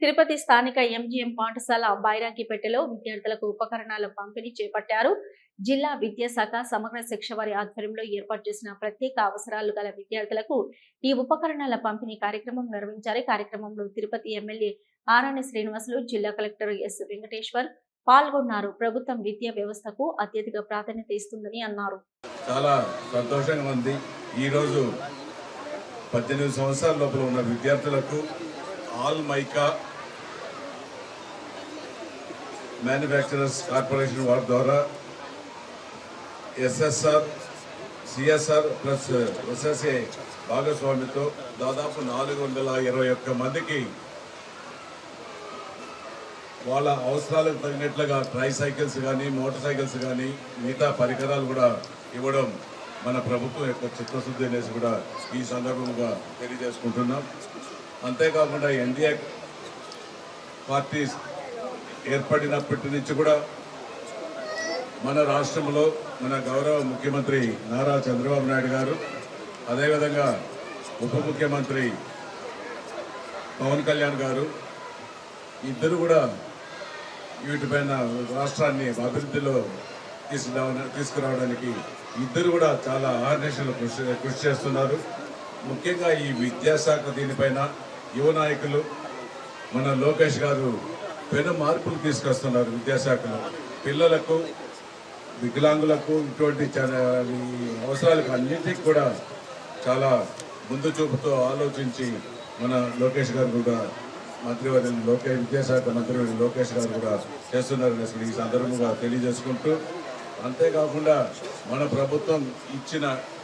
తిరుపతి స్థానిక ఎంజీఎం పాఠశాల బైరాగిపేటలో విద్యార్థులకు ఉపకరణాల పంపిణీ చేపట్టారు. జిల్లా విద్యాశాఖ సమగ్ర శిక్ష వారి ఆధ్వర్యంలో ఏర్పాటు చేసిన ప్రత్యేక అవసరాలు గల విద్యార్థులకు ఈ ఉపకరణాల పంపిణీ కార్యక్రమం నిర్వహించారు. కార్యక్రమంలో తిరుపతి ఎమ్మెల్యే ఆరాణి శ్రీనివాసులు జిల్లా కలెక్టర్ ఎస్ వెంకటేశ్వర్ పాల్గొన్నారు. ప్రభుత్వం విద్యా వ్యవస్థకు అత్యధిక ప్రాధాన్యత ఇస్తుందని అన్నారు. చాలా సంతోషంగా ఉంది. ఈరోజు పద్దెనిమిది సంవత్సరాల లోపల ఉన్న విద్యార్థులకు ఆల్ మైకా మ్యానుఫ్యాక్చరర్స్ కార్పొరేషన్ వారి ద్వారా ఎస్ఎస్ఆర్ సిఎస్ఆర్ ప్లస్ ఎస్ఎస్ఏ భాగస్వామితో దాదాపు నాలుగు వందల ఇరవై ఒక్క మందికి వాళ్ళ అవసరాలకు తగినట్లుగా ట్రై సైకిల్స్ కానీ మోటార్ సైకిల్స్ కానీ మిగతా పరికరాలు కూడా ఇవ్వడం మన ప్రభుత్వం యొక్క చిత్తశుద్ధి అనేసి కూడా ఈ సందర్భంగా తెలియజేసుకుంటున్నాం. అంతేకాకుండా ఎన్డీఏ పార్టీ ఏర్పడినప్పటి నుంచి కూడా మన రాష్ట్రంలో మన గౌరవ ముఖ్యమంత్రి నారా చంద్రబాబు నాయుడు గారు అదేవిధంగా ఉప ముఖ్యమంత్రి పవన్ కళ్యాణ్ గారు ఇద్దరు కూడా వీటిపైన రాష్ట్రాన్ని అభివృద్ధిలో తీసుకురావడం తీసుకురావడానికి ఇద్దరు కూడా చాలా ఆర్నేషన్లు కృషి కృషి చేస్తున్నారు. ముఖ్యంగా ఈ విద్యాశాఖ దీనిపైన యువ నాయకులు మన లోకేష్ గారు పెను మార్పులు తీసుకొస్తున్నారు విద్యాశాఖలో. పిల్లలకు వికలాంగులకు ఇటువంటి చాలా ఈ అవసరాలకు అన్నింటికి కూడా చాలా ముందు చూపుతో ఆలోచించి మన లోకేష్ గారు కూడా మంత్రివర్యులు లోకేష్ విద్యాశాఖ మంత్రివర్యులు లోకేష్ గారు కూడా చేస్తున్నారని అసలు ఈ సందర్భంగా తెలియజేసుకుంటూ అంతేకాకుండా మన ప్రభుత్వం ఇచ్చిన